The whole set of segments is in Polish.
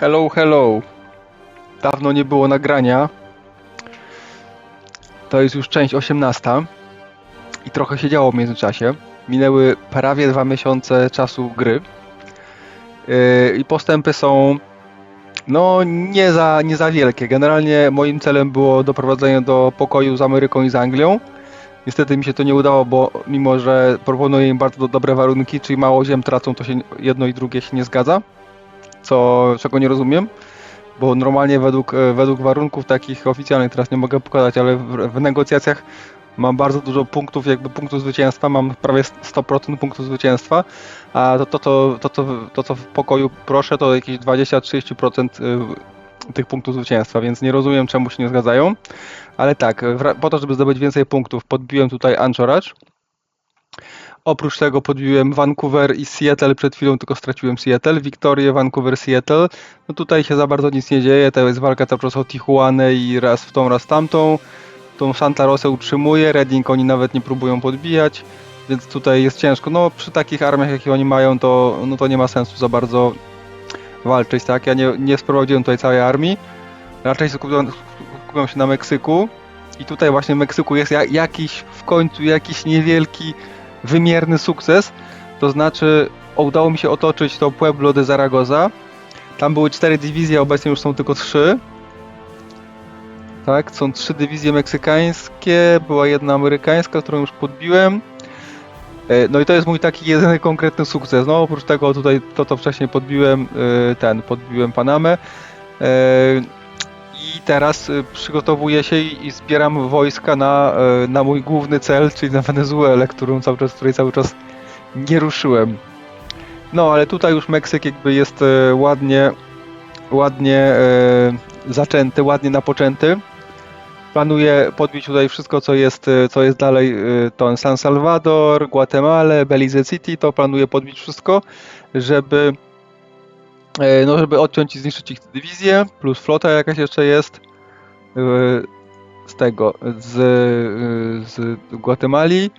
Hello, hello. Dawno nie było nagrania. To jest już część 18. I trochę się działo w międzyczasie. Minęły prawie dwa miesiące czasu gry. Yy, I postępy są no nie za, nie za wielkie. Generalnie moim celem było doprowadzenie do pokoju z Ameryką i z Anglią. Niestety mi się to nie udało, bo mimo, że proponuję im bardzo do, dobre warunki, czyli mało ziem tracą, to się jedno i drugie się nie zgadza. Co, czego nie rozumiem, bo normalnie według, e, według warunków takich oficjalnych teraz nie mogę pokazać, ale w, w negocjacjach mam bardzo dużo punktów, jakby punktów zwycięstwa, mam prawie 100% punktów zwycięstwa, a to, to, to, to, to, to co w pokoju proszę, to jakieś 20-30% y, tych punktów zwycięstwa, więc nie rozumiem czemu się nie zgadzają. Ale tak, wra- po to, żeby zdobyć więcej punktów, podbiłem tutaj Anchorage. Oprócz tego podbiłem Vancouver i Seattle, przed chwilą tylko straciłem Seattle, Victorię, Vancouver, Seattle. No tutaj się za bardzo nic nie dzieje, to jest walka cały czas o Tijuanę i raz w tą, raz tamtą. Tą Santa Rosę utrzymuje, Reading oni nawet nie próbują podbijać, więc tutaj jest ciężko. No przy takich armiach, jakie oni mają, to, no, to nie ma sensu za bardzo walczyć, tak? Ja nie, nie sprowadziłem tutaj całej armii, raczej skupiam, się na Meksyku i tutaj właśnie w Meksyku jest ja, jakiś w końcu jakiś niewielki, wymierny sukces, to znaczy udało mi się otoczyć to Pueblo de Zaragoza. Tam były cztery dywizje, obecnie już są tylko trzy. Tak, są trzy dywizje meksykańskie, była jedna amerykańska, którą już podbiłem. E, No i to jest mój taki jedyny konkretny sukces. No oprócz tego tutaj to, co wcześniej podbiłem, e, ten, podbiłem Panamę. Teraz e, przygotowuję się i zbieram wojska na, e, na mój główny cel, czyli na Wenezuelę, którą cały czas, której cały czas nie ruszyłem. No ale tutaj już Meksyk jakby jest e, ładnie, ładnie e, zaczęty, ładnie napoczęty. Planuję podbić tutaj wszystko, co jest, co jest dalej, to San Salvador, Guatemala, Belize City, to planuję podbić wszystko, żeby no, żeby odciąć i zniszczyć ich dywizję, plus flota jakaś jeszcze jest e, z tego, z, e, z Gwatemali,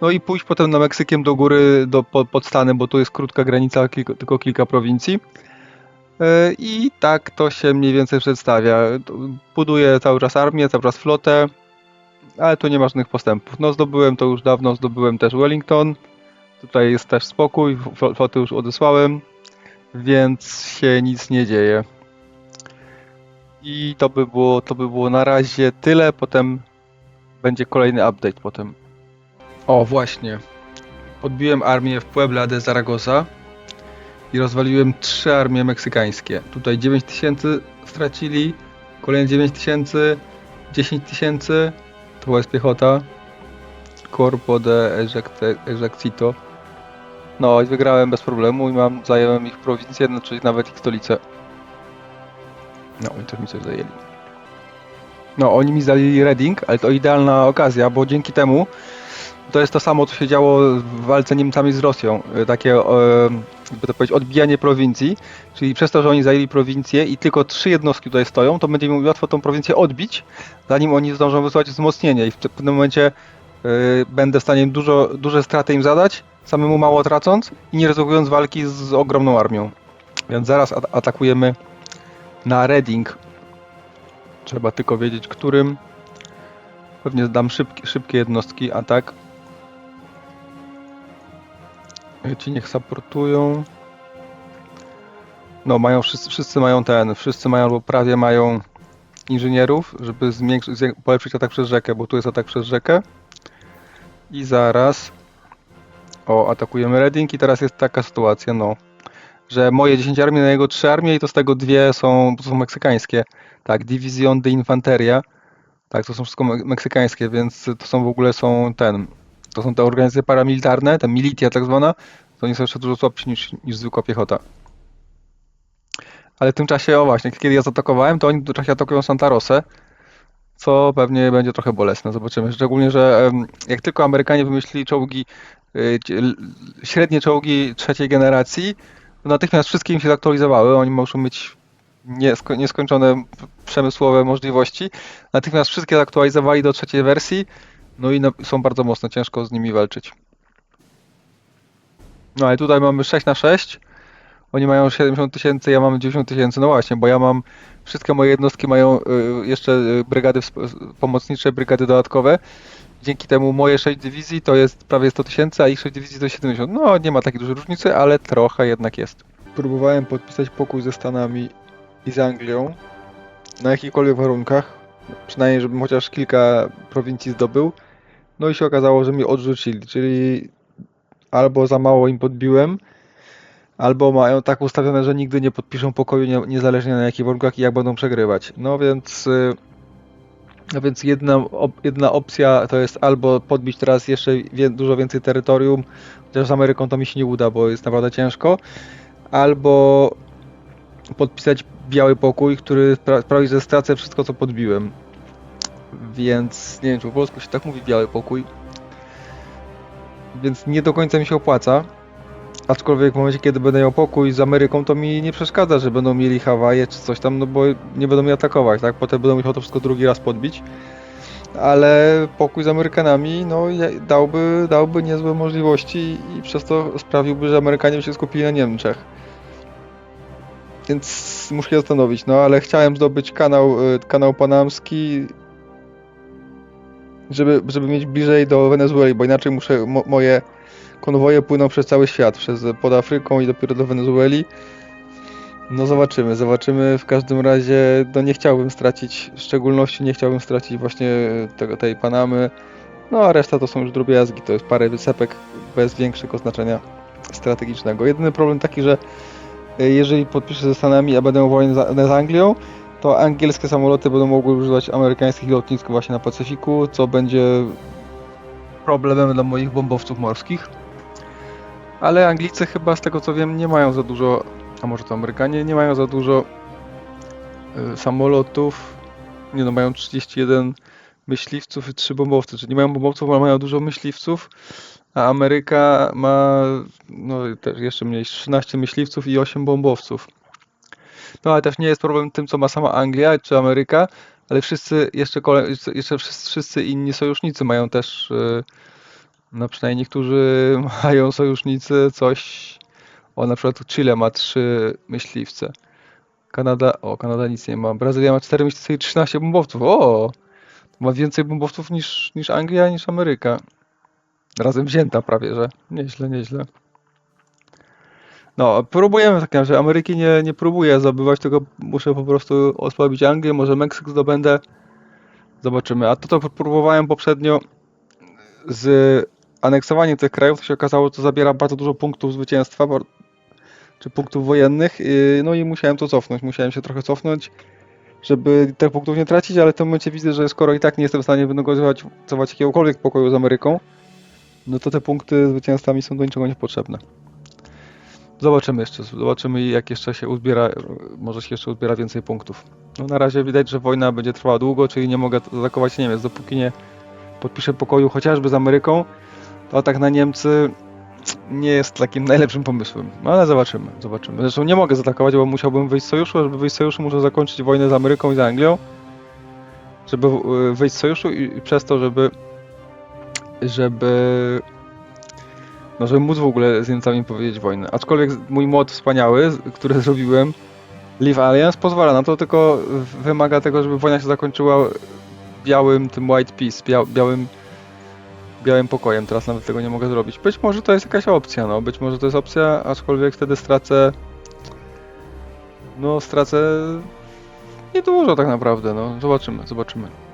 no i pójść potem na Meksykiem do góry, do, pod, Stanem, bo tu jest krótka granica, tylko kilka prowincji. E, I tak to się mniej więcej przedstawia. Buduję cały czas armię, cały czas flotę, ale tu nie ma żadnych postępów. No zdobyłem to już dawno, zdobyłem też Wellington. Tutaj jest też spokój, flo- flotę już odesłałem, więc się nic nie dzieje. I to by było, to by było na razie tyle, potem będzie kolejny update potem. O, właśnie. Podbiłem armię w Puebla de Zaragoza i rozwaliłem trzy armie meksykańskie. Tutaj 9000 stracili, kolejne 9000, 10 tysięcy, to była jest piechota. Corpo de Ejectito. No i wygrałem bez problemu i mam, zająłem ich prowincję, znaczy nawet ich stolicę. No oni też mi coś zajęli. No oni mi zajęli Reading, ale to idealna okazja, bo dzięki temu to jest to samo, co się działo w walce Niemcami z Rosją. Takie, e, jakby to powiedzieć, odbijanie prowincji. Czyli przez to, że oni zajęli prowincję i tylko trzy jednostki tutaj stoją, to będzie mi łatwo tą prowincję odbić, zanim oni zdążą wysłać wzmocnienie. I w pewnym momencie e, będę w stanie dużo, duże straty im zadać, samemu mało tracąc i nie ryzykując walki z ogromną armią. Więc zaraz at- atakujemy na Reading. Trzeba tylko wiedzieć, którym. Pewnie dam szybkie, szybkie jednostki, atak. Ci niech supportują. No, mają wszyscy, wszyscy mają ten, wszyscy mają albo prawie mają inżynierów, żeby zwiększyć, zwię- polepszyć atak przez rzekę, bo tu jest atak przez rzekę. I zaraz. O, atakujemy Reading i teraz jest taka sytuacja, no, że moje 10 armii na jego 3 armie i to z tego dwie są, są meksykańskie. Tak, Division de Infanteria. Tak, to są wszystko me- meksykańskie, więc to są w ogóle są ten, to są te organizacje paramilitarne, ta militia tak zwana, to oni są jeszcze dużo słabsi niż, niż zwykła piechota. Ale w tym czasie, o właśnie, kiedy ja zaatakowałem, to oni w czasie atakują Santa Rosę, co pewnie będzie trochę bolesne, zobaczymy. Szczególnie, że jak tylko Amerykanie wymyślili czołgi, y, średnie czołgi trzeciej generacji, natychmiast wszystkie im się zaktualizowały, oni muszą mieć niesko- nieskończone przemysłowe możliwości. Natychmiast wszystkie zaktualizowali do trzeciej wersji, no i na, są bardzo mocne, ciężko z nimi walczyć. No ale tutaj mamy 6 na 6. Oni mają 70 tysięcy, ja mam 90 tysięcy. No właśnie, bo ja mam. Wszystkie moje jednostki mają y, jeszcze y, brygady pomocnicze, brygady dodatkowe. Dzięki temu moje 6 dywizji to jest prawie 100 tysięcy, a ich 6 dywizji to 70. No nie ma takiej dużej różnicy, ale trochę jednak jest. Próbowałem podpisać pokój ze Stanami i z Anglią na jakichkolwiek warunkach, przynajmniej żebym chociaż kilka prowincji zdobył. No i się okazało, że mnie odrzucili, czyli albo za mało im podbiłem, albo mają tak ustawione, że nigdy nie podpiszą pokoju, nie, niezależnie na jakich warunkach i jak będą przegrywać. No więc, y, no więc jedna, op, jedna opcja to jest albo podbić teraz jeszcze wie, dużo więcej terytorium, chociaż z Ameryką to mi się nie uda, bo jest naprawdę ciężko, albo podpisać biały pokój, który spra- sprawi, że stracę wszystko, co podbiłem. Więc nie wiem, czy po polsku się tak mówi biały pokój. Więc nie do końca mi się opłaca. Aczkolwiek w momencie, kiedy będę miał pokój z Ameryką, to mi nie przeszkadza, że będą mieli Hawaje czy coś tam, no bo nie będą mnie atakować, tak? Potem będą musiał to wszystko drugi raz podbić. Ale pokój z Amerykanami, no dałby, dałby niezłe możliwości i przez to sprawiłby, że Amerykanie by się skupili na Niemczech. Więc muszę się zastanowić, no ale chciałem zdobyć kanał, y, kanał panamski, żeby, żeby mieć bliżej do Wenezueli, bo inaczej muszę, mo, moje konwoje płyną przez cały świat, przez pod Afryką i dopiero do Wenezueli. No zobaczymy, zobaczymy. W każdym razie, no nie chciałbym stracić, w szczególności nie chciałbym stracić właśnie tego, tej Panamy. No a reszta to są już drobiazgi, to jest parę wysepek bez większego znaczenia strategicznego. Jedyny problem taki, że e, jeżeli podpiszę ze Stanami, a będę wojnę z Anglią, to angielskie samoloty będą mogły używać amerykańskich lotnisk właśnie na Pacyfiku, co będzie problemem dla moich bombowców morskich. Ale Anglicy chyba z tego co wiem nie mają za dużo, a może to Amerykanie, nie mają za dużo y, samolotów. Nie no, mają 31 myśliwców i 3 bombowce, czyli nie mają bombowców, ale mają dużo myśliwców, a Ameryka ma no, jeszcze mniej, 13 myśliwców i 8 bombowców. No ale też nie jest problem tym, co ma sama Anglia czy Ameryka, ale wszyscy jeszcze, jeszcze- wszyscy inni sojusznicy mają też, y, no przynajmniej niektórzy mają sojusznicy coś, o na przykład Chile ma 3 myśliwce. Kanada, o Kanada nic nie ma. Brazylia ma 4 myśliwce i 13 bombowców. O! Ma więcej bombowców niż, niż Anglia, niż Ameryka. Razem wzięta prawie, że. Nieźle, nieźle. No, próbujemy w takim razie. Ameryki nie, nie próbuję zdobywać, tylko muszę po prostu osłabić Anglię, może Meksyk zdobędę. Zobaczymy. A to, co próbowałem poprzednio z aneksowaniem tych krajów, to się okazało, że to zabiera bardzo dużo punktów zwycięstwa, czy punktów wojennych. No i musiałem to cofnąć. Musiałem się trochę cofnąć, żeby tych punktów nie tracić, ale w tym momencie widzę, że skoro i tak nie jestem w stanie wynegocjować jakiegokolwiek pokoju z Ameryką, no to te punkty zwycięstwa mi są do niczego niepotrzebne. Zobaczymy jeszcze, zobaczymy jak jeszcze się uzbiera, może się jeszcze uzbiera więcej punktów. No na razie widać, że wojna będzie trwała długo, czyli nie mogę atakować Niemiec, dopóki nie podpiszę pokoju chociażby z Ameryką, atak na Niemcy nie jest takim najlepszym pomysłem. No ale zobaczymy, zobaczymy. Zresztą nie mogę zaatakować, bo musiałbym wyjść z sojuszu, żeby wyjść z sojuszu muszę zakończyć wojnę z Ameryką i z Anglią, żeby e, wyjść z sojuszu i, przez to, żeby żeby no żeby móc w ogóle z Niemcami powiedzieć wojnę. Aczkolwiek mój mod wspaniały, który zrobiłem, Leave Alliance, pozwala na to, tylko wymaga tego, żeby wojna się zakończyła białym tym white peace, bia, białym białym pokojem. Teraz nawet tego nie mogę zrobić. Być może to jest jakaś opcja, no. Być może to jest opcja, aczkolwiek wtedy stracę no stracę niedużo tak naprawdę, no. Zobaczymy, zobaczymy.